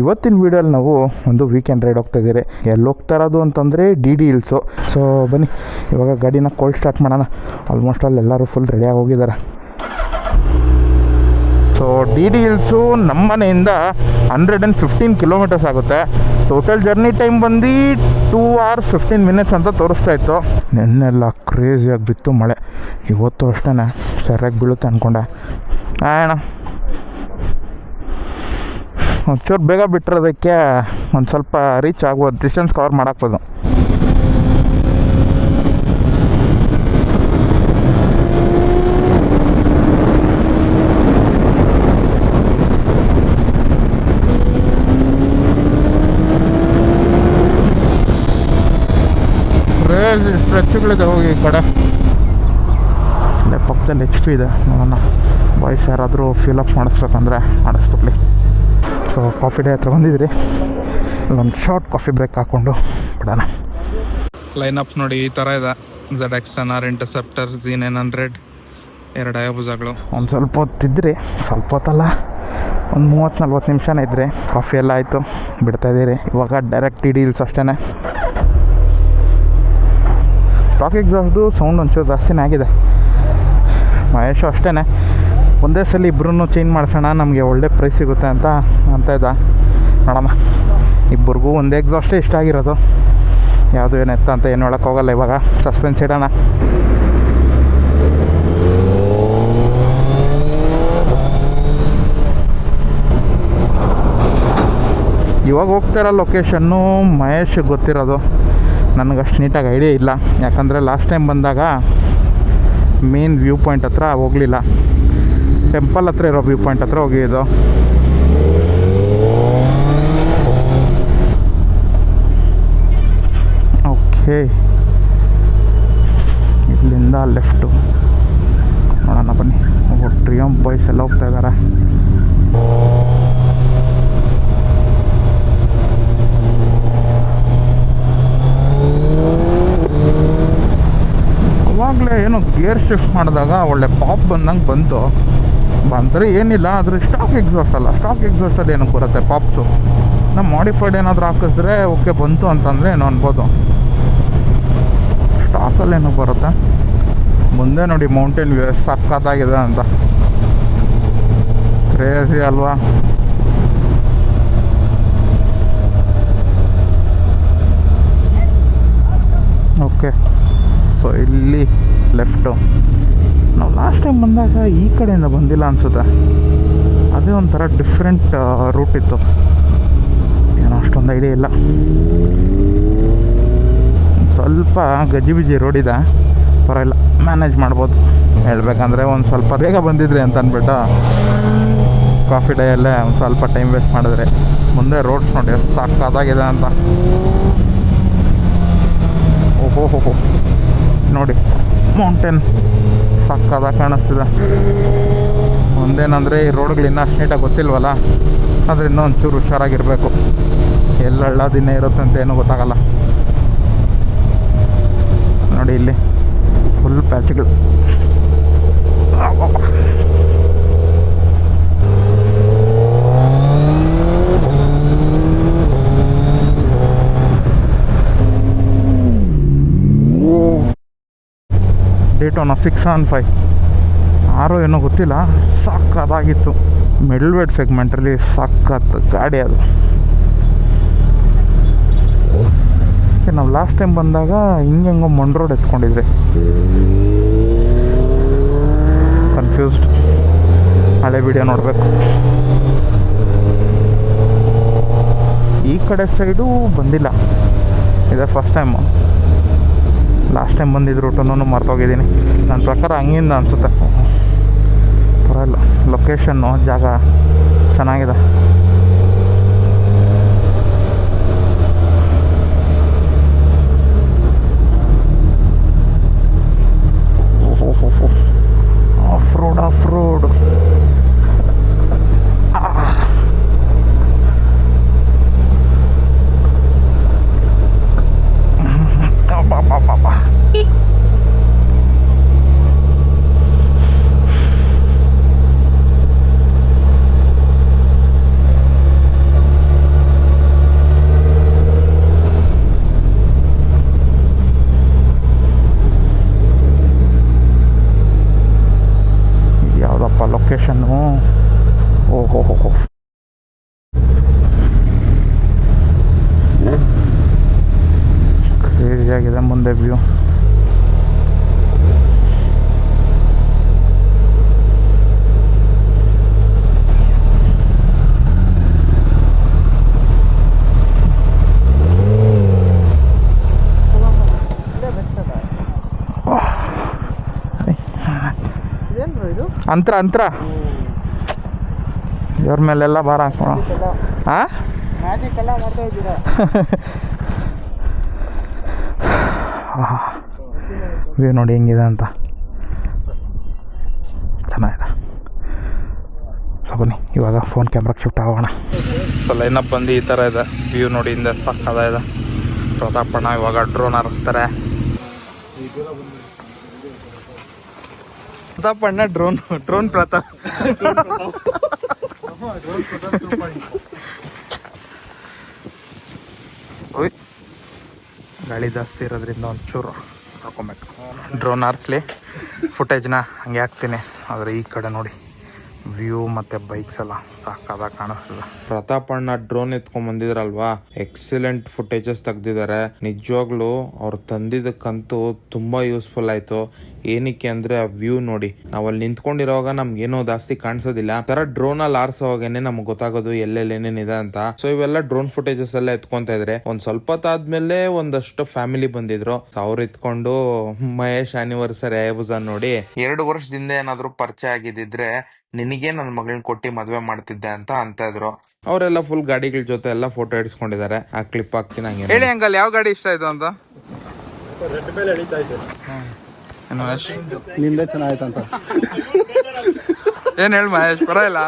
ಇವತ್ತಿನ ವೀಡಿಯೋಲಿ ನಾವು ಒಂದು ವೀಕೆಂಡ್ ರೈಡ್ ಹೋಗ್ತಾ ಇದ್ದೀರಿ. ಎಲ್ಲಿ ಹೋಗ್ತಾ ಇರೋದು ಅಂತಂದರೆ ಡಿ ಡಿ ಹಿಲ್ಸು ಸೊ ಬನ್ನಿ. ಇವಾಗ ಗಾಡಿನ ಕೋಲ್ಡ್ ಸ್ಟಾರ್ಟ್ ಮಾಡೋಣ. ಆಲ್ಮೋಸ್ಟ್ ಅಲ್ಲಿ ಎಲ್ಲರೂ ಫುಲ್ ರೆಡಿಯಾಗಿ ಹೋಗಿದ್ದಾರೆ. ಸೊ ಡಿ ಡಿ ಹಿಲ್ಸು ನಮ್ಮ ಮನೆಯಿಂದ ಹಂಡ್ರೆಡ್ ಆ್ಯಂಡ್ ಫಿಫ್ಟೀನ್ ಕಿಲೋಮೀಟರ್ಸ್ ಆಗುತ್ತೆ. ಟೋಟಲ್ ಜರ್ನಿ ಟೈಮ್ ಬಂದು ಟೂ ಆರ್ ಫಿಫ್ಟೀನ್ ಮಿನಿಟ್ಸ್ ಅಂತ ತೋರಿಸ್ತಾ ಇತ್ತು. ನೆನ್ನೆಲ್ಲ ಕ್ರೇಜಿಯಾಗಿ ಬಿತ್ತು ಮಳೆ. ಇವತ್ತು ಅಷ್ಟೇ ಸರಿಯಾಗಿ ಬೀಳುತ್ತೆ ಅಂದ್ಕೊಂಡೆ ಅಣ್ಣ. ಒಂಚೂರು ಬೇಗ ಬಿಟ್ಟಿರೋದಕ್ಕೆ ಒಂದು ಸ್ವಲ್ಪ ರೀಚ್ ಆಗ್ಬೋದು ಡಿಸ್ಟೆನ್ಸ್ ಕವರ್ ಮಾಡಾಕ್ಬೋದು. ಸ್ಟ್ರೆಚ್ಗಳಿದೆ ಹೋಗಿ ಈ ಕಡೆ. ಅಲ್ಲೇ ಪಕ್ಕದಲ್ಲಿ ಎಚ್ ಪಿ ಇದೆ. ನೋಡೋಣ. ಬಾಯ್ಸ್ ಯಾರಾದರೂ ಫಿಲ್ ಅಪ್ ಮಾಡಿಸ್ಬೇಕಂದ್ರೆ ಮಾಡಿಸ್ಬಿಡ್ಲಿ. ಸೊ ಕಾಫಿ ಡೇ ಹತ್ರ ಬಂದಿದ್ರಿ. ಒಂದು ಶಾರ್ಟ್ ಕಾಫಿ ಬ್ರೇಕ್ ಹಾಕ್ಕೊಂಡು ಬಿಡೋಣ. ಲೈನ್ ಅಪ್ ನೋಡಿ ಈ ಥರ ಇದೆ. Z X ten R interceptor G nine hundred ಎರಡು ಅಯಬುಜಗಳು ಒಂದು ಸ್ವಲ್ಪ ಹೊತ್ತಿದ್ರಿ ಸ್ವಲ್ಪ ಹೊತ್ತಲ್ಲ ಒಂದು ಮೂವತ್ತು ನಲ್ವತ್ತು ನಿಮಿಷನೇ ಇದ್ರಿ. ಕಾಫಿ ಎಲ್ಲ ಆಯಿತು. ಬಿಡ್ತಾ ಇದ್ದೀರಿ. ಇವಾಗ ಡೈರೆಕ್ಟ್ ಟಿ ಡೀಲ್ಸ್ ಅಷ್ಟೇ ಸ್ಟಾಕ್ ಎಕ್ಸಾಸ್ದು ಸೌಂಡ್ ಒಂಚೂರು ಜಾಸ್ತಿನೇ ಆಗಿದೆ. ಮಹೇಶು ಅಷ್ಟೇ ಒಂದೇ ಸಲ ಇಬ್ಬರೂ ಚೇಂಜ್ ಮಾಡಿಸೋಣ, ನಮಗೆ ಒಳ್ಳೆ ಪ್ರೈಸ್ ಸಿಗುತ್ತೆ ಅಂತ ಅಂತ ಇದ್ದ. ನೋಡಮ್ಮ, ಇಬ್ಬರಿಗೂ ಒಂದೇ ಎಕ್ಸಾಸ್ಟೇ ಇಷ್ಟ ಆಗಿರೋದು. ಯಾವುದು ಏನು ಎತ್ತ ಅಂತ ಏನು ಹೇಳಕ್ಕೆ ಹೋಗಲ್ಲ ಇವಾಗ. ಸಸ್ಪೆನ್ಸ್ ಇಡೋಣ. ಇವಾಗ ಹೋಗ್ತಿರೋ ಲೊಕೇಶನ್ನು ಮಹೇಶ್ ಗೊತ್ತಿರೋದು. ನನಗೆ ಅಷ್ಟು ನೀಟಾಗಿ ಐಡಿಯಾ ಇಲ್ಲ. ಯಾಕಂದರೆ ಲಾಸ್ಟ್ ಟೈಮ್ ಬಂದಾಗ ಮೇನ್ ವ್ಯೂ ಪಾಯಿಂಟ್ ಹತ್ರ ಹೋಗಲಿಲ್ಲ. ಟೆಂಪಲ್ ಹತ್ರ ಇರೋ ವ್ಯೂ ಪಾಯಿಂಟ್ ಹತ್ರ ಹೋಗಿ ಇದು. ಓಕೆ. ಇಲ್ಲಿಂದ ಲೆಫ್ಟು. ನೋಡೋಣ ಬನ್ನಿ. ಟ್ರಿಯಂ ಬಾಯ್ಸ್ ಎಲ್ಲ ಹೋಗ್ತಾ ಇದ್ದಾರೆ ಅವಾಗಲೇ ಏನೋ ಗೇರ್ ಶಿಫ್ಟ್ ಮಾಡಿದಾಗ ಒಳ್ಳೆ ಪಾಪ್ ಬಂದಂಗೆ ಬಂತು. ಬಂದರೆ ಏನಿಲ್ಲ ಅದ್ರ ಸ್ಟಾಕ್ ಎಕ್ಸಾಸ್ಟ್ ಅಲ್ಲ. ಸ್ಟಾಕ್ ಎಕ್ಸಾಸ್ಟಲ್ಲಿ ಏನಕ್ಕೆ ಬರುತ್ತೆ ಪಾಪ್ಸು ನಾ ಮಾಡಿಫೈಡ್ ಏನಾದರೂ ಹಾಕಿಸಿದ್ರೆ ಓಕೆ ಬಂತು ಅಂತಂದರೆ ಏನು ಅನ್ಬೋದು. ಸ್ಟಾಕಲ್ಲಿ ಏನೋ ಬರುತ್ತೆ. ಮುಂದೆ ನೋಡಿ ಮೌಂಟೇನ್ ವ್ಯೂ ಸಕ್ಕತ್ತಾಗಿದೆ ಅಂತ. ಕ್ರೇಜಿ ಅಲ್ವಾ? ಓಕೆ ಸೊ ಇಲ್ಲಿ ಲೆಫ್ಟು ನಾವು ಲಾಸ್ಟ್ ಟೈಮ್ ಬಂದಾಗ ಈ ಕಡೆಯಿಂದ ಬಂದಿಲ್ಲ ಅನಿಸುತ್ತೆ. ಅದೇ ಒಂಥರ ಡಿಫ್ರೆಂಟ್ ರೂಟ್ ಇತ್ತು. ಏನೋ ಅಷ್ಟೊಂದು ಐಡಿಯಾ ಇಲ್ಲ. ಸ್ವಲ್ಪ ಗಜಿಬಿಜಿ ರೋಡ್ ಇದೆ. ಪರವಾಗಿಲ್ಲ ಮ್ಯಾನೇಜ್ ಮಾಡ್ಬೋದು. ಹೇಳ್ಬೇಕಂದ್ರೆ ಒಂದು ಸ್ವಲ್ಪ ಬೇಗ ಬಂದಿದ್ರಿ ಅಂತ ಅಂದ್ಬಿಟ್ಟು ಕಾಫಿ ಡೇಯಲ್ಲೇ ಒಂದು ಸ್ವಲ್ಪ ಟೈಮ್ ವೇಸ್ಟ್ ಮಾಡಿದ್ರೆ. ಮುಂದೆ ರೋಡ್ಸ್ ನೋಡಿ ಎಷ್ಟು ಸಾಕಾಗಿದೆ ಅಂತ. ಓಹೋ ಹೋ ನೋಡಿ ಮೌಂಟೇನ್ ಸಕ್ಕದಾಗ ಕಾಣಿಸ್ತಿದೆ. ಒಂದೇನಂದರೆ ಈ ರೋಡ್ಗಳು ಇನ್ನೂ ಅಷ್ಟು ನೀಟಾಗಿ ಗೊತ್ತಿಲ್ವಲ್ಲ? ಅದರಿಂದ ಒಂಚೂರು ಹುಷಾರಾಗಿರಬೇಕು. ಎಲ್ಲ ದಿನ ಇರುತ್ತೆ ಅಂತ ಏನೂ ಗೊತ್ತಾಗಲ್ಲ. ನೋಡಿ ಇಲ್ಲಿ ಫುಲ್ ಪ್ಯಾಚ್ಗಳು ಡೇಟೋನ ಸಿಕ್ಸ್ ಆನ್ ಫೈವ್ ಆರೋ ಏನೋ ಗೊತ್ತಿಲ್ಲ ಸಕ್ಕತ್ತಾಗಿತ್ತು ಮಿಡಲ್ ವೇಟ್ ಸೆಗ್ಮೆಂಟಲ್ಲಿ ಸಕ್ಕತ್ ಗಾಡಿ ಅದು. ನಾವು ಲಾಸ್ಟ್ ಟೈಮ್ ಬಂದಾಗ ಹಿಂಗೆ ಹೆಂಗೋ ಮಂಡ್ ರೋಡ್ ಎತ್ಕೊಂಡಿದ್ರಿ. ಕನ್ಫ್ಯೂಸ್ಡ್ ಹಳೆ ವಿಡಿಯೋ ನೋಡಬೇಕು. ಈ ಕಡೆ ಸೈಡು ಬಂದಿಲ್ಲ. ಇದೆ ಫಸ್ಟ್ ಟೈಮು ಲಾಸ್ಟ್ ಟೈಮ್ ಬಂದಿದ್ದ ರೂಟನ್ನು ಮರ್ತೋಗಿದ್ದೀನಿ. ನನ್ನ ಪ್ರಕಾರ ಹಂಗಿಂದ ಅನಿಸುತ್ತೆ. ಪರವಾಗಿಲ್ಲ. ಲೊಕೇಶನ್ನು ಜಾಗ ಚೆನ್ನಾಗಿದೆ off road off road location ಓಹೋ ಹೋ ಹೋ ವ್ಯೂ ಅಂತರ ಅಂತರ. ಇವ್ರ ಮೇಲೆಲ್ಲ ಭಾರ ಹಾಕೋಣ ಹಾಂ ಎಲ್ಲ ವ್ಯೂ ನೋಡಿ ಹೆಂಗಿದೆ ಅಂತ. ಚೆನ್ನಾಗಿದೆ. ಸೊ ಬನ್ನಿ ಇವಾಗ ಫೋನ್ ಕ್ಯಾಮ್ರಾಗೆ ಶಿಫ್ಟ್ ಆಗೋಣ. ಸೊ ಲೈನಪ್ ಬಂದು ಈ ಥರ ಇದೆ. ವ್ಯೂ ನೋಡಿ ಹಿಂದೆ ಸಕ್ಕದ ಇದೆ. ಪ್ರತಾಪಣ್ಣ ಇವಾಗ ಡ್ರೋನ್ ಹಾರಿಸ್ತಾರೆ. ಪ್ರತಾಪಣ್ಣ ಡ್ರೋನ್ ಡ್ರೋನ್ ಪ್ರತಾಪ್. ಗಾಳಿ ಜಾಸ್ತಿ ಇರೋದ್ರಿಂದ ಒಂಚೂರು ಹಾಕೊಬೇಕು ಡ್ರೋನ್ ಆರಿಸ್ಲಿ ಫುಟೇಜ್ನ ಹಂಗೆ ಹಾಕ್ತೀನಿ. ಆದರೆ ಈ ಕಡೆ ನೋಡಿ. ವ್ಯೂ ಮತ್ತೆ ಬೈಕ್ಸ್ ಎಲ್ಲ ಸಾಕಾದ ಕಾಣಿಸ್ತದೆ. ಪ್ರತಾಪಣ್ಣ ಡ್ರೋನ್ ಎತ್ಕೊಂಡ್ ಬಂದಿದ್ರಲ್ವಾ? Excellent footages ತೆಗ್ದಿದ್ದಾರೆ. ನಿಜವಾಗ್ಲೂ ಅವ್ರು ತಂದಿದ್ದಕ್ಕಂತೂ ತುಂಬಾ ಯೂಸ್ಫುಲ್ ಆಯ್ತು. ಏನಕ್ಕೆ ಅಂದ್ರೆ ಆ ವ್ಯೂ ನೋಡಿ ನಾವಲ್ಲಿ ಅಲ್ಲಿ ನಿಂತ್ಕೊಂಡಿರೋವಾಗ ನಮ್ಗೆ ಏನೋ ಜಾಸ್ತಿ ಕಾಣಿಸೋದಿಲ್ಲ. ಆ ತರ ಡ್ರೋನ್ ಅಲ್ಲಿ ಆರ್ಸೋವಾಗೇನೆ ನಮ್ಗೆ ಗೊತ್ತಾಗೋದು ಎಲ್ಲೆಲ್ಲಿ ಏನೇನಿದೆ ಅಂತ. ಸೊ ಇವೆಲ್ಲ ಡ್ರೋನ್ ಫುಟೇಜಸ್ ಎಲ್ಲ ಎತ್ಕೊಂತ ಇದ್ರೆ ಒಂದ್ ಸ್ವಲ್ಪ ಹೊತ್ತಾದ್ಮೇಲೆ ಒಂದಷ್ಟು ಫ್ಯಾಮಿಲಿ ಬಂದಿದ್ರು. ಅವ್ರು ಎತ್ಕೊಂಡು ಮಹೇಶ್ ಆನಿವರ್ಸರಿ ಅಯಬುಜಾನ್ ನೋಡಿ. ಎರಡು ವರ್ಷದಿಂದ ಏನಾದ್ರು ಪರಿಚಯ ಆಗಿದ್ದಿದ್ರೆ ನಿನಗೆ ನನ್ನ ಮಗಳನ್ನ ಕೊಟ್ಟು ಮದುವೆ ಮಾಡ್ತಿದ್ದೆ ಅಂತ ಅಂತ ಇದ್ರು. ಅವರೆಲ್ಲ ಫುಲ್ ಗಾಡಿಗಳ ಜೊತೆ ಎಲ್ಲ ಫೋಟೋ ಹಿಡ್ಸ್ಕೊಂಡಿದ್ದಾರೆ. ಆ ಕ್ಲಿಪ್ ಹಾಕ್ತೀನಿ ಹಂಗೆ. ಹೇಳಿ ಅಂಕಲ್ ಯಾವ ಗಾಡಿ ಇಷ್ಟ ಆಯ್ತು ಅಂತ? ನಿಂದೆ ಚೆನ್ನಾಯ್ತಂತ ಏನ್ ಹೇಳಿ ಮಹೇಶ್ ಪರವಾಗಿಲ್ಲ.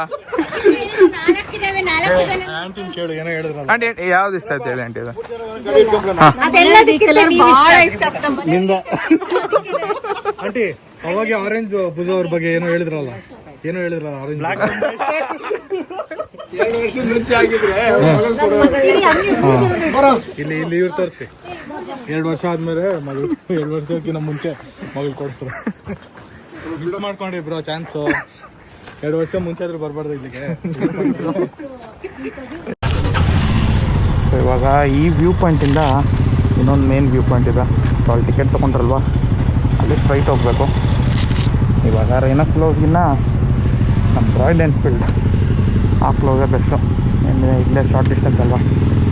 ಆಂಟಿ ಯಾವ್ದು ಇಷ್ಟ ಆಯ್ತು ಹೇಳಿ ಆಂಟಿ ನಿಂದ. ಆಂಟಿ ಅವಾಗ ಆರೆಂಜ್ ಭುಜ ಅವ್ರ ಬಗ್ಗೆ ಏನೋ ಹೇಳಿದ್ರಲ್ಲ. ಏನೋ ಹೇಳಿದ್ರಲ್ಲ ಆರೆಂಜ್ ಇಲ್ಲಿ ಇಲ್ಲಿ ಇವ್ರು ತೋರಿಸಿ. ಎರಡು ವರ್ಷ ಆದ್ಮೇಲೆ ಮಗಳು ಎರಡು ವರ್ಷಕ್ಕಿಂತ ಮುಂಚೆ ಮಗಳು ಕೊಡ್ತಾರೆ. ಮಿಸ್ ಮಾಡ್ಕೊಂಡ್ರಿ ಬ್ರೋ ಚಾನ್ಸು ಎರಡು ವರ್ಷ ಮುಂಚೆ ಆದ್ರೂ ಬರಬಾರ್ದು ಇಲ್ಲಿಗೆ. ಸೊ ಇವಾಗ ಈ ವ್ಯೂ ಪಾಯಿಂಟಿಂದ ಇನ್ನೊಂದು ಮೇನ್ ವ್ಯೂ ಪಾಯಿಂಟ್ ಇದೆ. ಸೊ ಅಲ್ಲಿ ಟಿಕೆಟ್ ತೊಗೊಂಡ್ರಲ್ವ? ಅಲ್ಲಿ ಸ್ಟ್ರೈಟ್ ಹೋಗಬೇಕು. ಇವಾಗ ರೈನಾ ಕ್ಲೋಸ್ಗಿನ್ನ ನಮ್ಮ ರಾಯಲ್ ಎನ್ಫೀಲ್ಡ್ ಆ ಕ್ಲೋಸೇ ಬೆಸ್ಟು ಇನ್ನು ಇಲ್ಲೇ ಶಾರ್ಟ್ ಡಿಸ್ಟೆನ್ಸ್ ಅಲ್ವಾ?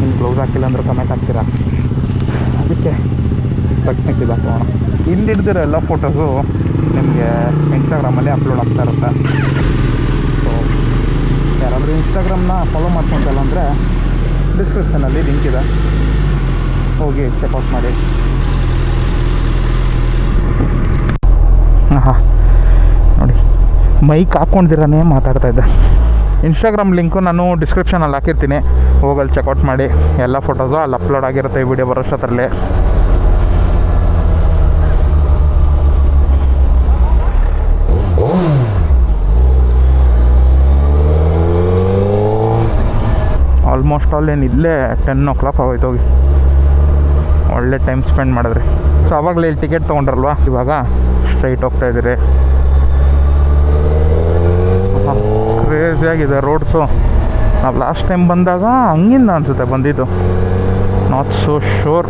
ಇನ್ನು ಕ್ಲೋಸ್ ಹಾಕಿಲ್ಲ ಅಂದ್ರೆ ಕಮೆಂಟ್ ಹಾಕ್ತೀರಾ? ಅದಕ್ಕೆ ತಕ್ಷಣಕ್ಕೆ ಇದು ಹಾಕೋಣ. ಇಲ್ಲಿ ಹಿಡ್ದಿರೋ ಎಲ್ಲ ಫೋಟೋಸು ನಿಮಗೆ ಇನ್ಸ್ಟಾಗ್ರಾಮಲ್ಲಿ ಅಪ್ಲೋಡ್ ಆಗ್ತಾ ಇರುತ್ತೆ. ಸೊ ಯಾರಾದರೂ ಇನ್ಸ್ಟಾಗ್ರಾಮ್ನ ಫಾಲೋ ಮಾಡ್ಕೊಂತಲ್ಲ ಅಂದರೆ ಡಿಸ್ಕ್ರಿಪ್ಷನಲ್ಲಿ ಲಿಂಕ್ ಇದೆ. ಹೋಗಿ ಚೆಕ್ಔಟ್ ಮಾಡಿ ಹಾಂ ನೋಡಿ ಮೈಕ್ ಹಾಕ್ಕೊಂಡಿರನೇ ಮಾತಾಡ್ತಾ ಇದ್ದೆ. ಇನ್ಸ್ಟಾಗ್ರಾಮ್ ಲಿಂಕು ನಾನು ಡಿಸ್ಕ್ರಿಪ್ಷನಲ್ಲಿ ಹಾಕಿರ್ತೀನಿ. ಹೋಗಲ್ಲಿ ಚೆಕ್ಔಟ್ ಮಾಡಿ. ಎಲ್ಲ ಫೋಟೋಸು ಅಲ್ಲಿ ಅಪ್ಲೋಡ್ ಆಗಿರುತ್ತೆ ಈ ವಿಡಿಯೋ ಬರೋಷ್ಟರಲ್ಲಿ ಆಲ್ಮೋಸ್ಟ್ ಆಲ್ ಏನು ಇಲ್ಲೇ ಟೆನ್ ಓ ಕ್ಲಾಕ್ ಆಗೋಯ್ತು ಹೋಗಿ. ಒಳ್ಳೆ ಟೈಮ್ ಸ್ಪೆಂಡ್ ಮಾಡಿದ್ರಿ. ಸೊ ಅವಾಗಲೇ ಇಲ್ಲಿ ಟಿಕೆಟ್ ತೊಗೊಂಡ್ರಲ್ವಾ? ಇವಾಗ ಸ್ಟ್ರೈಟ್ ಹೋಗ್ತಾ ಇದ್ದೀರಿ. ಆಗಿದೆ ರೋಡ್ಸು ನಾವು ಲಾಸ್ಟ್ ಟೈಮ್ ಬಂದಾಗ ಹಂಗಿಂದ ಅನಿಸುತ್ತೆ ಬಂದಿದ್ದು. ನಾಟ್ ಸೋ ಶೋರ್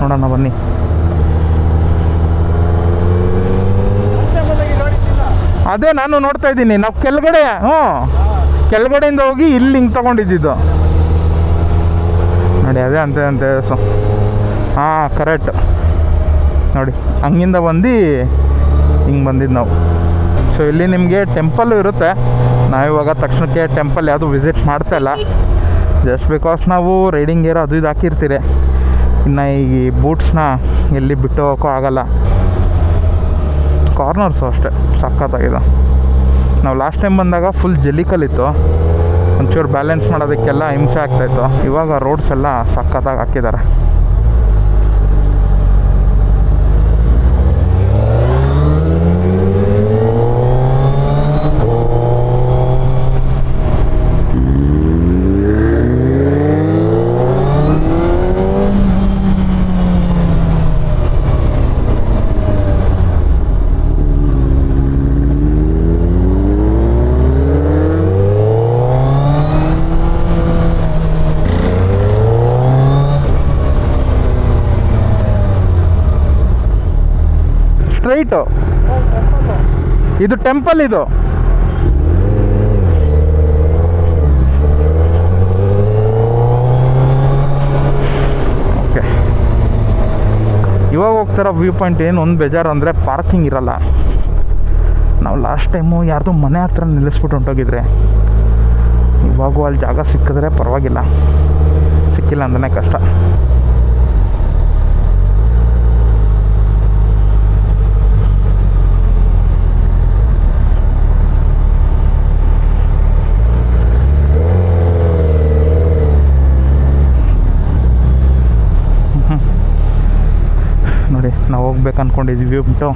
ನೋಡೋಣ ಬನ್ನಿ. ಅದೇ ನಾನು ನೋಡ್ತಾ ಇದ್ದೀನಿ. ನಾವು ಕೆಳಗಡೆ, ಹ್ಞೂ. ಕೆಳಗಡೆಯಿಂದ ಹೋಗಿ ಇಲ್ಲಿ ಹಿಂಗೆ ತೊಗೊಂಡಿದ್ದಿದ್ದು. ನೋಡಿ, ಅದೇ ಅಂತೆ ಅಂತೆ ಸೊ ಹಾಂ ಕರೆಕ್ಟ್ ನೋಡಿ, ಹಂಗಿಂದ ಬಂದು ಹಿಂಗೆ ಬಂದಿದ್ದು ನಾವು. ಸೊ ಇಲ್ಲಿ ನಿಮಗೆ ಟೆಂಪಲ್ಲು ಇರುತ್ತೆ. ನಾವಿವಾಗ ತಕ್ಷಣಕ್ಕೆ ಟೆಂಪಲ್ ಯಾವುದು ವಿಸಿಟ್ ಮಾಡ್ತಾ ಇಲ್ಲ. ಜಸ್ಟ್ ಬಿಕಾಸ್ ನಾವು ರೈಡಿಂಗ್ ಗೇರ್ ಅದು ಇದು ಹಾಕಿರ್ತೀರಿ. ಇನ್ನು ಈ ಬೂಟ್ಸ್ನ ಎಲ್ಲಿ ಬಿಟ್ಟು ಹೋಗೋಕ್ಕೂ ಆಗಲ್ಲ. ಕಾರ್ನರ್ಸು ಅಷ್ಟೇ, ಸಖತ್ತಾಗಿದೆ. ನಾವು ಲಾಸ್ಟ್ ಟೈಮ್ ಬಂದಾಗ ಫುಲ್ ಜಲ್ಲಿಕಲ್ಲಿತ್ತು ಒಂಚೂರು ಬ್ಯಾಲೆನ್ಸ್ ಮಾಡೋದಕ್ಕೆಲ್ಲ ಹಿಂಸೆ ಆಗ್ತಾಯಿತ್ತು ಇವಾಗ ರೋಡ್ಸ್ ಎಲ್ಲ ಸಖತ್ತಾಗಿ ಹಾಕಿದ್ದಾರೆ. ಇದು ಟೆಂಪಲ್ ಇದು. ಓಕೆ. ಇವಾಗ ಹೋಗ್ತಾರ ವ್ಯೂ ಪಾಯಿಂಟ್ ಏನು ಒಂದು ಬೇಜಾರು ಅಂದರೆ ಪಾರ್ಕಿಂಗ್ ಇರಲ್ಲ. ನಾವು ಲಾಸ್ಟ್ ಟೈಮು ಯಾರ್ದು ಮನೆ ಹತ್ರ ನಿಲ್ಲಿಸ್ಬಿಟ್ಟು ಹೊಂಟೋಗಿದ್ರೆ. ಇವಾಗೂ ಅಲ್ಲಿ ಜಾಗ ಸಿಕ್ಕಿದ್ರೆ ಪರವಾಗಿಲ್ಲ. ಸಿಕ್ಕಿಲ್ಲ ಅಂದ್ರೆ ಕಷ್ಟ ನೋಡಿ ನಾವು ಹೋಗ್ಬೇಕು ಅಂದ್ಕೊಂಡಿದ್ವಿ ಬಿಟ್ಟು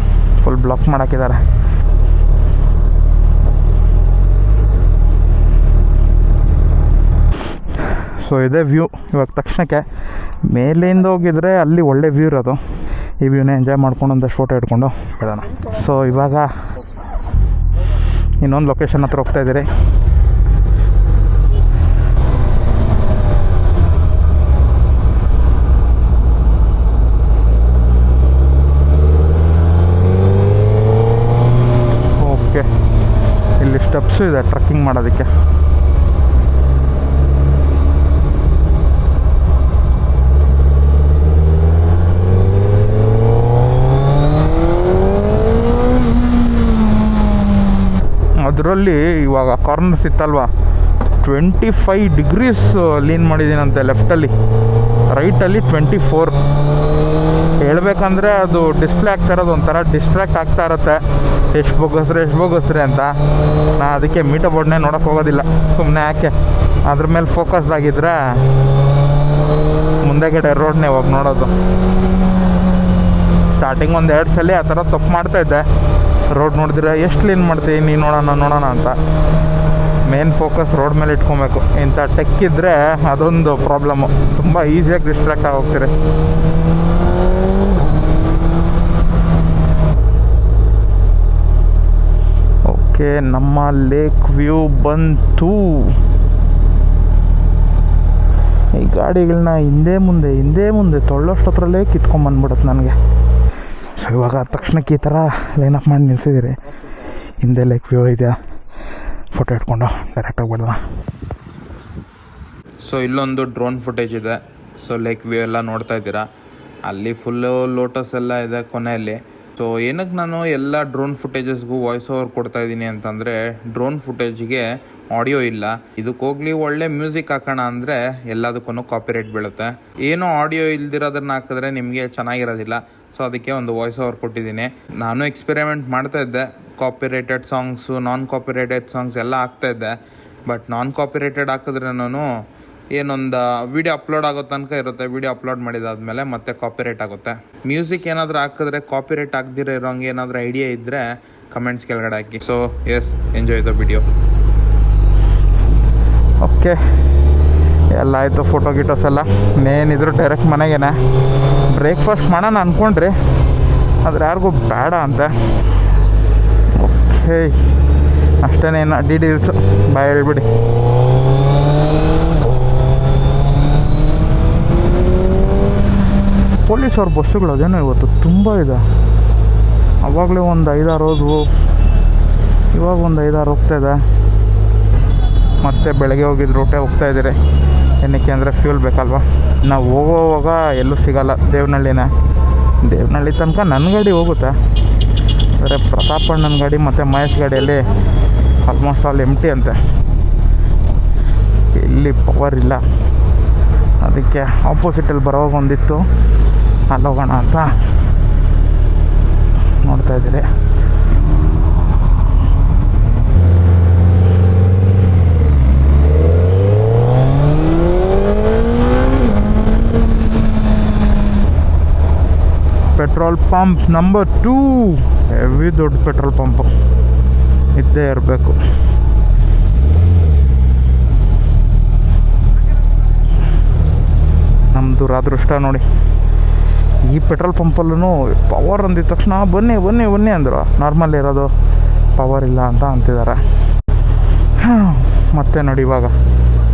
ಫುಲ್ ಬ್ಲಾಕ್ ಮಾಡಾಕಿದ್ದಾರೆ ಸೊ ಇದೇ ವ್ಯೂ ಇವಾಗ ತಕ್ಷಣಕ್ಕೆ ಮೇಲಿಂದ ಹೋಗಿದ್ರೆ ಅಲ್ಲಿ ಒಳ್ಳೆ ವ್ಯೂ ಇರೋದು. ಈ ವ್ಯೂನ ಎಂಜಾಯ್ ಮಾಡ್ಕೊಂಡು ಒಂದಷ್ಟು ಫೋಟೋ ಇಟ್ಕೊಂಡು ಹೇಳೋಣ ಸೊ ಇವಾಗ ಇನ್ನೊಂದು ಲೊಕೇಶನ್ ಹತ್ರ ಹೋಗ್ತಾ ಇದ್ದೀರಿ ಓಕೆ ಇಲ್ಲಿ ಇದೆ ಟ್ರಕ್ಕಿಂಗ್ ಮಾಡೋದಕ್ಕೆ. ಅದರಲ್ಲಿ ಇವಾಗ ಕಾರ್ನರ್ಸ್ ಇತ್ತಲ್ವಾ ಟ್ವೆಂಟಿ ಫೈ ಡಿಗ್ರೀಸ್ ಲೀನ್ ಮಾಡಿದ್ದೀನಂತೆ ಲೆಫ್ಟಲ್ಲಿ ರೈಟಲ್ಲಿ ಟ್ವೆಂಟಿ ಫೋರ್ ಹೇಳ್ಬೇಕಂದ್ರೆ ಅದು ಡಿಸ್ಪ್ಲೇ ಆಗ್ತಾ ಇರೋದು ಒಂಥರ ಡಿಸ್ಟ್ರಾಕ್ಟ್ ಆಗ್ತಾ ಇರುತ್ತೆ. ಎಷ್ಟು ಬೋಗಸ್ರೆ ಎಷ್ಟು ಬೋಗಸ್ರೆ ಅಂತ. ನಾ ಅದಕ್ಕೆ ಮೀಟರ್ ಬೋರ್ಡ್ನೇ ನೋಡೋಕೆ ಹೋಗೋದಿಲ್ಲ. ಸುಮ್ಮನೆ ಯಾಕೆ? ಅದ್ರ ಮೇಲೆ ಫೋಕಸ್ಡ್ ಆಗಿದ್ರೆ ಮುಂದೆಗಡೆ ರೋಡ್ನೇ ಹೋಗಿ ನೋಡೋದು. ಸ್ಟಾರ್ಟಿಂಗ್ ಒಂದು ಎರಡು ಸಲ ಆ ಥರ ತಪ್ಪು ಮಾಡ್ತಾಯಿದ್ದೆ ರೋಡ್ ನೋಡಿದ್ರೆ ಎಷ್ಟು ಕ್ಲೀನ್ ಮಾಡ್ತೀವಿ ನೀನು ನೋಡೋಣ ನೋಡೋಣ ಅಂತ. ಮೇನ್ ಫೋಕಸ್ ರೋಡ್ ಮೇಲೆ ಇಟ್ಕೊಬೇಕು. ಇಂಥ ಟೆಕ್ ಇದ್ದರೆ ಅದೊಂದು ಪ್ರಾಬ್ಲಮ್ಮು ತುಂಬ ಈಸಿಯಾಗಿ ಡಿಸ್ಟ್ರಾಕ್ಟ್ ಆಗಿ ಹೋಗ್ತೀರಿ. ಓಕೆ, ನಮ್ಮ ಲೇಕ್ ವ್ಯೂ ಬಂತು. ಈ ಗಾಡಿಗಳನ್ನ ಹಿಂದೆ ಮುಂದೆ ಹಿಂದೆ ಮುಂದೆ ತೊಳ್ಳೋಷ್ಟತ್ರಲ್ಲೇ ಕಿತ್ಕೊಂಬಂದ್ಬಿಡುತ್ತೆ ನನಗೆ. ಸೊ ಇವಾಗ ತಕ್ಷಣಕ್ಕೆ ಈ ಥರ ಲೈನ್ ಅಪ್ ಮಾಡಿ ನಿಲ್ಸಿದ್ದೀರಿ. ಹಿಂದೆ ಲೇಕ್ ವ್ಯೂ ಇದೆಯಾ? ಫೋಟೋ ಇಟ್ಕೊಂಡು ಡೈರೆಕ್ಟಾಗಿ ಬಿಡೋಣ ಸೊ ಇಲ್ಲೊಂದು ಡ್ರೋನ್ ಫುಟೇಜ್ ಇದೆ. ಸೊ ಲೇಕ್ ವ್ಯೂ ಎಲ್ಲ ನೋಡ್ತಾ ಇದ್ದೀರಾ? ಅಲ್ಲಿ ಫುಲ್ಲು ಲೋಟಸ್ ಎಲ್ಲ ಇದೆ ಕೊನೆಯಲ್ಲಿ. ಸೊ ಏನಕ್ಕೆ ನಾನು ಎಲ್ಲ ಡ್ರೋನ್ ಫುಟೇಜಸ್ಗೂ ವಾಯ್ಸ್ ಓವರ್ ಕೊಡ್ತಾ ಇದ್ದೀನಿ ಅಂತಂದರೆ ಡ್ರೋನ್ ಫುಟೇಜ್ಗೆ ಆಡಿಯೋ ಇಲ್ಲ. ಇದಕ್ಕೆ ಹೋಗ್ಲಿ, ಒಳ್ಳೆ ಮ್ಯೂಸಿಕ್ ಹಾಕೋಣ ಅಂದರೆ ಎಲ್ಲದಕ್ಕೂ ಕಾಪಿರೈಟ್ ಬೀಳುತ್ತೆ. ಏನೋ ಆಡಿಯೋ ಇಲ್ದಿರೋದನ್ನ ಹಾಕಿದ್ರೆ ನಿಮಗೆ ಚೆನ್ನಾಗಿರೋದಿಲ್ಲ. ಸೊ ಅದಕ್ಕೆ ಒಂದು ವಾಯ್ಸ್ ಓವರ್ ಕೊಟ್ಟಿದ್ದೀನಿ. ನಾನು ಎಕ್ಸ್ಪೆರಿಮೆಂಟ್ ಮಾಡ್ತಾ ಇದ್ದೆ. Copyrighted songs non copyrighted songs ಎಲ್ಲ ಹಾಕ್ತಾ ಇದ್ದೆ. ಬಟ್ ನಾನ್ ಕಾಪಿರೇಟೆಡ್ ಹಾಕಿದ್ರೆ ನಾನು ಏನೊಂದು ವಿಡಿಯೋ ಅಪ್ಲೋಡ್ ಆಗೋ ತನಕ ಇರುತ್ತೆ. ವಿಡಿಯೋ ಅಪ್ಲೋಡ್ ಮಾಡಿದಾದ್ಮೇಲೆ ಮತ್ತೆ ಕಾಪಿರೈಟ್ ಆಗುತ್ತೆ. ಮ್ಯೂಸಿಕ್ ಏನಾದರೂ ಹಾಕಿದ್ರೆ ಕಾಪಿರೈಟ್ ಆಗದಿರೋ ಇರೋಂಗೆ ಏನಾದರೂ ಐಡಿಯಾ ಇದ್ದರೆ ಕಮೆಂಟ್ಸ್ ಕೆಳಗಡೆ ಹಾಕಿ. So yes enjoy the video okay ಎಲ್ಲ ಆಯಿತು ಫೋಟೋ ಗಿಟೋಸ್ ಎಲ್ಲ. ನೇನಿದ್ರು ಡೈರೆಕ್ಟ್ ಮನೆಗೇನೆ. ಬ್ರೇಕ್ಫಾಸ್ಟ್ ಮಾಡೋಣ ಅಂದ್ಕೊಂಡ್ರಿ ಆದ್ರೆ ಯಾರಿಗೂ ಬೇಡ ಅಂತ. ಓಕೆ ಅಷ್ಟೇನೇನು ಡಿ ಡೀಲ್ಸು ಬಾಯ್ ಹೇಳ್ಬಿಡಿ. ಪೊಲೀಸ್ ಅವ್ರ ಬಸ್ಸುಗಳು ಅದೇನೋ ಇವತ್ತು ತುಂಬ ಇದೆ. ಅವಾಗಲೇ ಒಂದು ಐದಾರು ಹೋದ್ವು. ಇವಾಗ ಒಂದು ಐದಾರು ಇದೆ. ಮತ್ತೆ ಬೆಳಗ್ಗೆ ಹೋಗಿದ್ದು ರೂಟೇ ಹೋಗ್ತಾ ಇದ್ದೀರಿ. ಏನಕ್ಕೆ ಅಂದರೆ ಫ್ಯೂಲ್ ಬೇಕಲ್ವಾ? ನಾವು ಹೋಗೋವಾಗ ಎಲ್ಲೂ ಸಿಗಲ್ಲ ದೇವನಹಳ್ಳಿನೇ. ದೇವನಹಳ್ಳಿ ತನಕ ನನ್ನ ಗಾಡಿ ಹೋಗುತ್ತೆ. ಆದರೆ ಪ್ರತಾಪಣ್ಣನ ಗಾಡಿ ಮತ್ತು ಮಹೇಶ್ ಗಾಡಿಯಲ್ಲಿ ಆಲ್ಮೋಸ್ಟ್ ಆಲ್ ಎಂ ಟಿ ಅಂತೆ. ಇಲ್ಲಿ ಪವರ್ ಇಲ್ಲ. ಅದಕ್ಕೆ ಆಪೋಸಿಟಲ್ಲಿ ಬರೋವಾಗ ಒಂದಿತ್ತು. ಅಲ್ಲಿ ಹೋಗೋಣ ಅಂತ ನೋಡ್ತಾ ಇದ್ದೀರಿ. Petrol pump number two. Heavy ದೊಡ್ಡ ಪೆಟ್ರೋಲ್ ಪಂಪು. ಇದ್ದೇ ಇರಬೇಕು. ನಮ್ಮ ದುರಾದೃಷ್ಟ ನೋಡಿ. ಈ ಪೆಟ್ರೋಲ್ ಪಂಪಲ್ಲೂ ಪವರ್ ಅಂದಿದ ತಕ್ಷಣ ಬನ್ನಿ ಬನ್ನಿ ಬನ್ನಿ ಅಂದರು. ನಾರ್ಮಲ್ ಇರೋದು ಪವರ್ ಇಲ್ಲ ಅಂತ ಅಂತಿದ್ದಾರೆ ಮತ್ತೆ ನೋಡಿ ಇವಾಗ.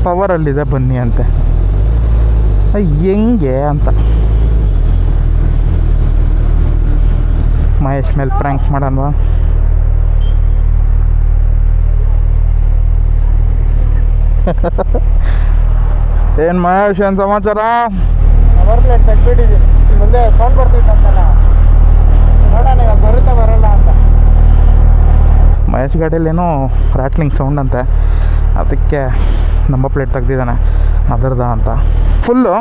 ಪವರಲ್ಲಿದೆ ಬನ್ನಿ ಅಂತೆ. ಹೆಂಗೆ ಅಂತ. ಮಹೇಶ್ ಮೇಲೆ ಪ್ರ್ಯಾಂಕ್ ಮಾಡೋಣವಾ ಏನು ಮಹೇಶ್, ಏನು ಸಮಾಚಾರ? ಮುಂದೆ ಫೋನ್ ಬರ್ತಿತ್ತಂತಲ್ಲ. ನೋಡೋಣ ಇವಾಗ ಬರುತ್ತಾ ಬರಲ್ಲ ಅಂತ. ಮಹೇಶ್ ಗಾಡಿಯಲ್ಲಿ ಏನೋ ರ್ಯಾಟ್ಲಿಂಗ್ ಸೌಂಡ್ ಅಂತೆ. ಅದಕ್ಕೆ ನಮ್ಮ ಪ್ಲೇಟ್ ತೆಗ್ದಿದ್ದಾನೆ. ಅದರ್ದ ಅಂತ. ಫುಲ್ಲು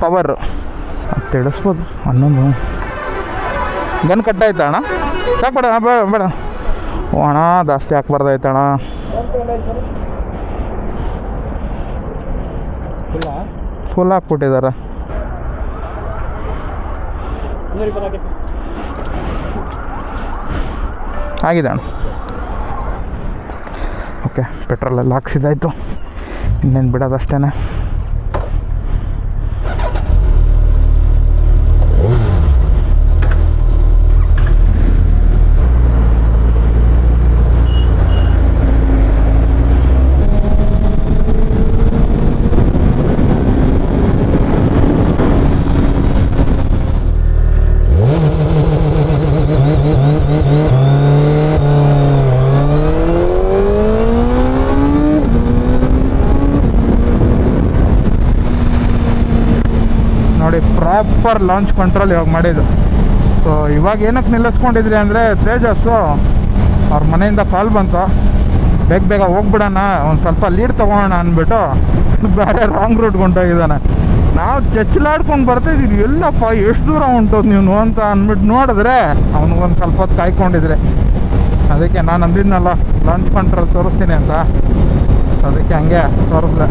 ಪವರು ಅದು ತಿಳಿಸ್ಬೋದು. ಹನ್ನೊಂದು. ಗನ್ ಕಟ್ಟಾಯ್ತಾ ಅಣ್ಣ? ಸಾಕು ಬೇಡ ಬೇಡ ಓ ಅಣ್ಣ ಜಾಸ್ತಿ ಹಾಕ್ಬಾರ್ದಾಯ್ತಣ ಫುಲ್ ಹಾಕ್ಬಿಟ್ಟಿದ್ದಾರೆ. ಆಗಿದೆ ಅಣ್ಣ. ಓಕೆ ಪೆಟ್ರೋಲೆಲ್ಲ ಹಾಕ್ಸಿದಾಯಿತು ಇನ್ನೇನು ಬಿಡೋದಷ್ಟೇ ಪ್ರಾಪರ್ ಲಾಂಚ್ ಕಂಟ್ರೋಲ್ ಇವಾಗ ಮಾಡಿದ್ದು. ಸೊ ಇವಾಗ ಏನಕ್ಕೆ ನಿಲ್ಲಿಸ್ಕೊಂಡಿದ್ರಿ ಅಂದರೆ ತೇಜಸ್ಸು ಅವ್ರ ಮನೆಯಿಂದ ಕಾಲ್ ಬಂತು. ಬೇಗ ಬೇಗ ಹೋಗ್ಬಿಡೋಣ, ಒಂದು ಸ್ವಲ್ಪ ಲೀಡ್ ತೊಗೊಳೋಣ ಅಂದ್ಬಿಟ್ಟು ಬೇರೆ ರಾಂಗ್ ರೂಟ್ ಹೊಂಟೋಗಿದ್ದಾನೆ ನಾವು ಚಚ್ಚಲಾಡ್ಕೊಂಡು ಬರ್ತಾಯಿದ್ದೀವಿ ಎಲ್ಲಪ್ಪ ಎಷ್ಟು ದೂರ ಉಂಟು ನೀವು ಅಂತ ಅಂದ್ಬಿಟ್ಟು ನೋಡಿದ್ರೆ ಅವ್ನಿಗೊಂದು ಸ್ವಲ್ಪ ಹೊತ್ತು ಕಾಯ್ಕೊಂಡಿದ್ರೆ. ಅದಕ್ಕೆ ನಾನು ಅಂದಿದ್ನಲ್ಲ ಲಾಂಚ್ ಕಂಟ್ರೋಲ್ ತೋರಿಸ್ತೀನಿ ಅಂತ. ಅದಕ್ಕೆ ಹಂಗೆ ತೋರಿಸ್ದೆ.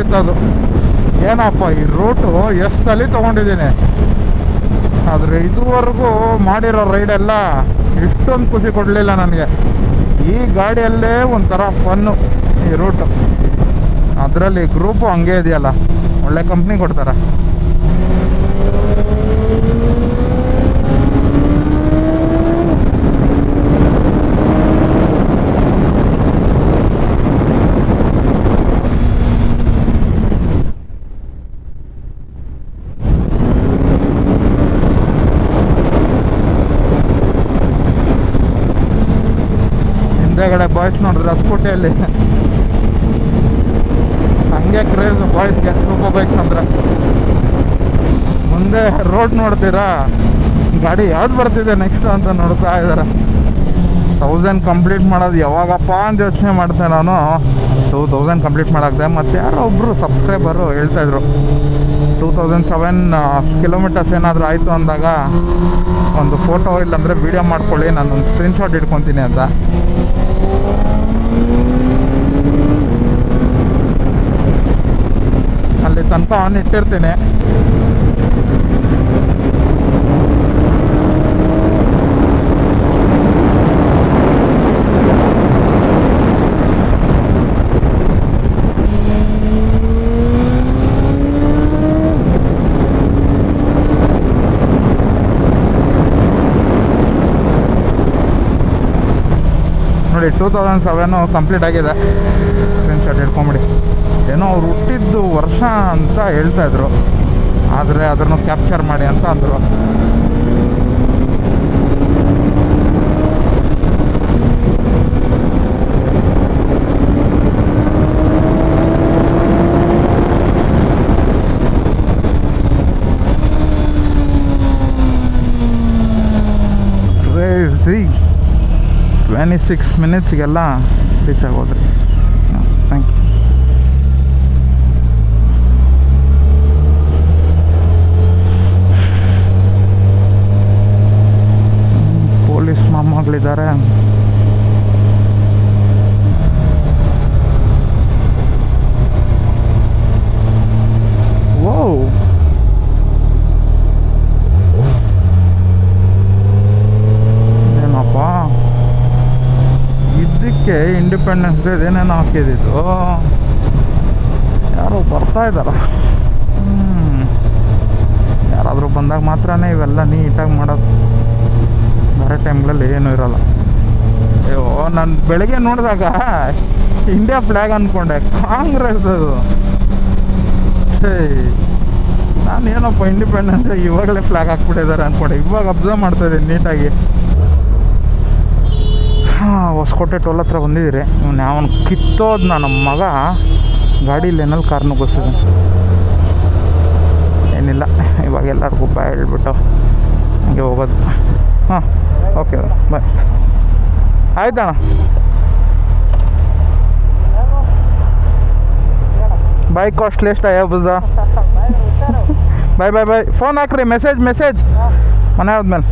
ಅದು. ಏನಪ್ಪ, ಈ ರೂಟು ಎಷ್ಟು ಸಲ ತೊಗೊಂಡಿದ್ದೀನಿ? ಆದರೆ ಇದುವರೆಗೂ ಮಾಡಿರೋ ರೈಡೆಲ್ಲ ಇಷ್ಟೊಂದು ಖುಷಿ ಕೊಡಲಿಲ್ಲ ನನಗೆ. ಈ ಗಾಡಿಯಲ್ಲೇ ಒಂಥರ ಫನ್ನು ಈ ರೂಟು ಅದರಲ್ಲಿ ಗ್ರೂಪು ಹಂಗೆ ಇದೆಯಲ್ಲ. ಒಳ್ಳೆ ಕಂಪ್ನಿ ಕೊಡ್ತಾರೆ. ಬಾಯ್ಸ್ ಅಲ್ಲಿ ಸ್ಕೂಟಿಯಲ್ಲಿ ಹಂಗೆ ಕ್ರೇಜ್ ಬಾಯ್ಸ್ಗೆ ಸೂಪರ್ ಬೈಕ್ಸ್ ಅಂದ್ರೆ ಮುಂದೆ ರೋಡ್ ನೋಡ್ತೀರಾ? ಗಾಡಿ ಯಾವ್ದು ಬರ್ತಿದೆ ನೆಕ್ಸ್ಟ್ ಅಂತ ನೋಡ್ತಾ ಇದ್ದಾರೆ ತೌಸಂಡ್ ಕಂಪ್ಲೀಟ್ ಮಾಡೋದು ಯಾವಾಗಪ್ಪ ಅಂತ ಯೋಚನೆ ಮಾಡ್ತೆ ನಾನು. ಟೂ ತೌಸಂಡ್ ಕಂಪ್ಲೀಟ್ ಮಾಡಾಕ್ದೆ ಮತ್ತು ಯಾರೋ ಒಬ್ಬರು ಸಬ್ಸ್ಕ್ರೈಬರು ಹೇಳ್ತಾಯಿದ್ರು ಟೂ ತೌಸಂಡ್ ಸೆವೆನ್ ಕಿಲೋಮೀಟರ್ಸ್ ಏನಾದರೂ ಆಯಿತು ಅಂದಾಗ ಒಂದು ಫೋಟೋ ಇಲ್ಲಾಂದರೆ ವೀಡಿಯೋ ಮಾಡ್ಕೊಳ್ಳಿ. ನಾನು ಒಂದು ಸ್ಕ್ರೀನ್ಶಾಟ್ ಇಟ್ಕೊತೀನಿ ಅಂತ. ತನಕ ಆನ್ ಇಟ್ಟಿರ್ತೀನಿ. ನೋಡಿ ಟೂ ತೌಸಂಡ್ ಸೆವೆನು ಕಂಪ್ಲೀಟ್ ಆಗಿದೆ. ಸ್ಕ್ರೀನ್ಶಾಟ್ ಇಟ್ಕೊಂಬಿಡಿ ಏನೋ ಅವ್ರು ಹುಟ್ಟಿದ್ದು ವರ್ಷ ಅಂತ ಹೇಳ್ತಾ ಇದ್ರು. ಆದರೆ ಅದನ್ನು ಕ್ಯಾಪ್ಚರ್ ಮಾಡಿ ಅಂತ ಅಂದರು. ಟ್ವೆಂಟಿ ಸಿಕ್ಸ್ ಮಿನಿಟ್ಸ್ಗೆಲ್ಲ ರೀಚ್ ಆಗೋದ್ರಿ ಥ್ಯಾಂಕ್ ಯು ಪೊಲೀಸ್ ಮಾಮಗಳಿದ್ದಾರೆ ಇದಕ್ಕೆ ಇಂಡಿಪೆಂಡೆನ್ಸ್ ಡೇ ಏನೇನೋ ಹಾಕಿದ್ದು ಯಾರೋ ಬರ್ತಾ ಇದ್ದಾರ. ಯಾರಾದರೂ ಬಂದಾಗ ಮಾತ್ರನೇ ಇವೆಲ್ಲ ನೀಟಾಗಿ ಮಾಡೋದು. ಬೇರೆ ಟೈಮ್ಗಳಲ್ಲಿ ಏನೂ ಇರೋಲ್ಲ. ಅಯ್ಯೋ, ನಾನು ಬೆಳಗ್ಗೆ ನೋಡಿದಾಗ ಇಂಡಿಯಾ ಫ್ಲ್ಯಾಗ್ ಅಂದ್ಕೊಂಡೆ ಕಾಂಗ್ರೆಸ್ ಅದು. ಛೇ. ನಾನು ಏನಪ್ಪ ಇಂಡಿಪೆಂಡೆನ್ಸ್ ಇವಾಗಲೇ ಫ್ಲ್ಯಾಗ್ ಹಾಕ್ಬಿಟ್ಟಿದ್ದಾರೆ ಅಂದ್ಕೊಂಡೆ ಇವಾಗ ಅಬ್ಸರ್ವ್ ಮಾಡ್ತಾ ಇದ್ದೀನಿ ನೀಟಾಗಿ. ಹೊಸಕೋಟೆ ಟೋಲ್ ಹತ್ರ ಬಂದಿದ್ದೀರಿ. ಇವ್ನು ಅವನು ಕಿತ್ತೋದು ನಮ್ಮ ಮಗ ಗಾಡಿ ಲೇನಲ್ಲಿ ಕಾರ್ ನುಗ್ಗಿಸಿದೆ ಏನಿಲ್ಲ, ಇವಾಗ ಎಲ್ಲರಿಗೂ ಬಾಯ್ ಹೇಳ್ಬಿಟ್ಟು ಹಂಗೆ ಹೋಗೋದು. ಹಾಂ, ಓಕೆ ಬಾಯ್. ಆಯ್ತಣ್ಣ ಬಾಯ್ ಕಾಸ್ಟ್ಲಿ ಎಷ್ಟು ಅಯ್ಯ ಬುಜ ಬಾಯ್ ಬಾಯ್ ಬಾಯ್. ಫೋನ್ ಹಾಕ್ರಿ ಮೆಸೇಜ್ ಮೆಸೇಜ್ ಮನೆ ಆದ್ಮೇಲೆ.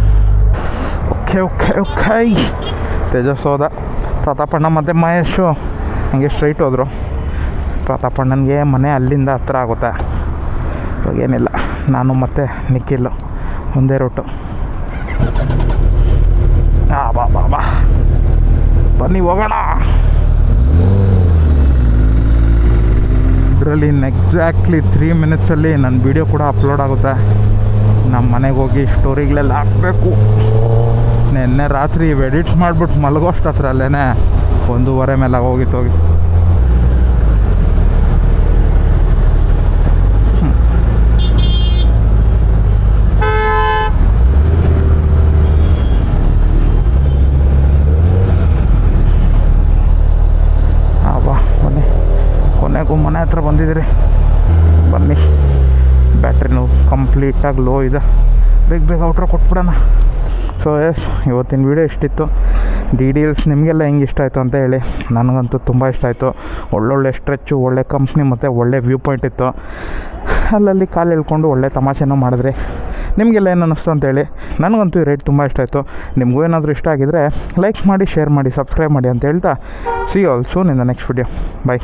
Okay okay okay. ತೇಜಸ್ ಹೋದ ಪ್ರತಾಪಣ್ಣ ಮತ್ತು ಮಹೇಶು. ಹಂಗೆ ಸ್ಟ್ರೈಟ್ ಹೋದರು. ಪ್ರತಾಪಣ್ಣನಿಗೆ ಮನೆ ಅಲ್ಲಿಂದ ಹತ್ರ ಆಗುತ್ತೆ. ಇವಾಗ ಏನಿಲ್ಲ ನಾನು ಮತ್ತು ನಿಖಿಲ್ ಒಂದೇ ರೂಟು ಆ, ಬಾ ಬಾ ಬಾ. ಬನ್ನಿ, ಹೋಗೋಣ. ಇದರಲ್ಲಿ ಎಕ್ಸಾಕ್ಟ್ಲಿ ತ್ರೀ ಮಿನಿಟ್ಸಲ್ಲಿ ನನ್ನ ವೀಡಿಯೋ ಕೂಡ ಅಪ್ಲೋಡ್ ಆಗುತ್ತೆ. ನಮ್ಮ ಮನೆಗೆ ಹೋಗಿ ಸ್ಟೋರಿಗಳೆಲ್ಲ ಹಾಕಬೇಕು. ನಿನ್ನೆ ರಾತ್ರಿ ಎಡಿಟ್ಸ್ ಮಾಡಿಬಿಟ್ಟು ಮಲಗೋಷ್ಟು ಹತ್ರ ಅಲ್ಲೇ ಒಂದೂವರೆ ಮೇಲೆ ಹೋಗಿತ್ತು ಹೋಗಿ. ಕೊನೆಗೂ ಮನೆ ಹತ್ರ ಬಂದಿದ್ದೀರಿ. ಬನ್ನಿ. ಬ್ಯಾಟ್ರಿನೂ ಕಂಪ್ಲೀಟಾಗಿ ಲೋ ಇದೆ. ಬೇಗ ಬೇಗ ಔಟ್ರ ಕೊಟ್ಬಿಡೋಣ. ಸೊ ಎಸ್ ಇವತ್ತಿನ ವೀಡಿಯೋ ಇಷ್ಟಿತ್ತು ಡೀಟೇಲ್ಸ್ ನಿಮಗೆಲ್ಲ ಹೆಂಗೆ ಇಷ್ಟ ಆಯಿತು ಅಂತ ಹೇಳಿ. ನನಗಂತೂ ತುಂಬ ಇಷ್ಟ ಆಯಿತು. ಒಳ್ಳೊಳ್ಳೆ ಸ್ಟ್ರೆಚ್ಚು ಒಳ್ಳೆ ಕಂಪ್ನಿ ಮತ್ತು ಒಳ್ಳೆ ವ್ಯೂ ಪಾಯಿಂಟ್ ಇತ್ತು. ಅಲ್ಲಲ್ಲಿ ಕಾಲು ಹೇಳ್ಕೊಂಡು ಒಳ್ಳೆ ತಮಾಷೆನೂ ಮಾಡಿದ್ರಿ. ನಿಮಗೆಲ್ಲ ಏನು ಅನ್ನಿಸ್ತು ಅಂತೇಳಿ ನನಗಂತೂ ಈ ರೇಟ್ ತುಂಬ ಇಷ್ಟ ಆಯಿತು. ನಿಮಗೂ ಏನಾದರೂ ಇಷ್ಟ ಆಗಿದರೆ ಲೈಕ್ ಮಾಡಿ ಶೇರ್ ಮಾಡಿ ಸಬ್ಸ್ಕ್ರೈಬ್ ಮಾಡಿ ಅಂತ ಹೇಳ್ತಾ see all soon in the next video bye